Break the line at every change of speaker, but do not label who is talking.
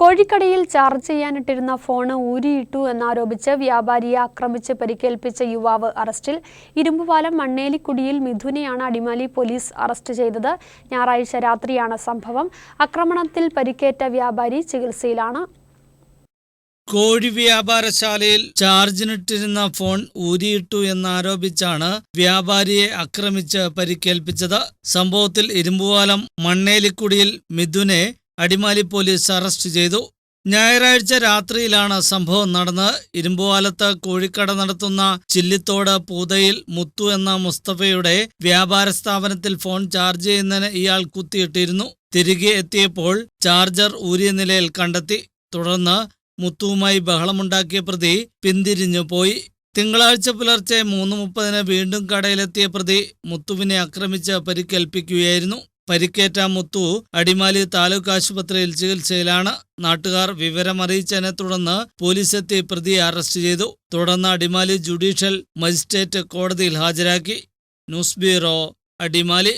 കോഴിക്കടയിൽ charge ചെയ്യാനിട്ടിരുന്ന phone ഊരിയിട്ടു എന്നാരോപിച്ച് വ്യാപാരിയെ ആക്രമിച്ച് പരിക്കേൽപ്പിച്ച യുവാവ് അറസ്റ്റിൽ ഇരുമ്പുപാലം മണ്ണേലിക്കുടിയിൽ മിഥുനെയാണ് അടിമാലി പോലീസ് അറസ്റ്റ് ചെയ്തത്. ഞായറാഴ്ച രാത്രിയാണ് സംഭവം. ആക്രമണത്തിൽ പരിക്കേറ്റ വ്യാപാരി ചികിത്സയിലാണ്.
കോഴി വ്യാപാരശാലയിൽ ചാർജിനിട്ടിരുന്ന ഫോൺ ഊരിയിട്ടു എന്നാരോപിച്ചാണ് വ്യാപാരിയെ ആക്രമിച്ച് പരിക്കേൽപ്പിച്ചത്. സംഭവത്തിൽ ഇരുമ്പുവാലം മണ്ണേലിക്കുടിയിൽ മിഥുനെ അടിമാലി പോലീസ് അറസ്റ്റ് ചെയ്തു. ഞായറാഴ്ച രാത്രിയിലാണ് സംഭവം നടന്ന് ഇരുമ്പുവാലത്ത് കോഴിക്കട നടത്തുന്ന ചില്ലിത്തോട് പൂതയിൽ മുത്തു എന്ന മുസ്തഫയുടെ വ്യാപാര സ്ഥാപനത്തിൽ ഫോൺ ചാർജ് ചെയ്യുന്നതിന് ഇയാൾ കുത്തിയിട്ടിരുന്നു. തിരികെ എത്തിയപ്പോൾ ചാർജർ ഊരിയ നിലയിൽ കണ്ടെത്തി. തുടർന്ന് മുത്തുവുമായി ബഹളമുണ്ടാക്കിയ പ്രതി പിന്തിരിഞ്ഞു പോയി. തിങ്കളാഴ്ച പുലർച്ചെ മൂന്ന് മുപ്പതിന് വീണ്ടും കടയിലെത്തിയ പ്രതി മുത്തുവിനെ ആക്രമിച്ച് പരിക്കേൽപ്പിക്കുകയായിരുന്നു. പരിക്കേറ്റ മുത്തു അടിമാലി താലൂക്ക് ആശുപത്രിയിൽ ചികിത്സയിലാണ് നാട്ടുകാർ വിവരമറിയിച്ചതിനെ തുടർന്ന് പോലീസെത്തി പ്രതിയെ അറസ്റ്റ് ചെയ്തു. തുടർന്ന് അടിമാലി ജുഡീഷ്യൽ മജിസ്ട്രേറ്റ് കോടതിയിൽ ഹാജരാക്കി. News bureau Adimali.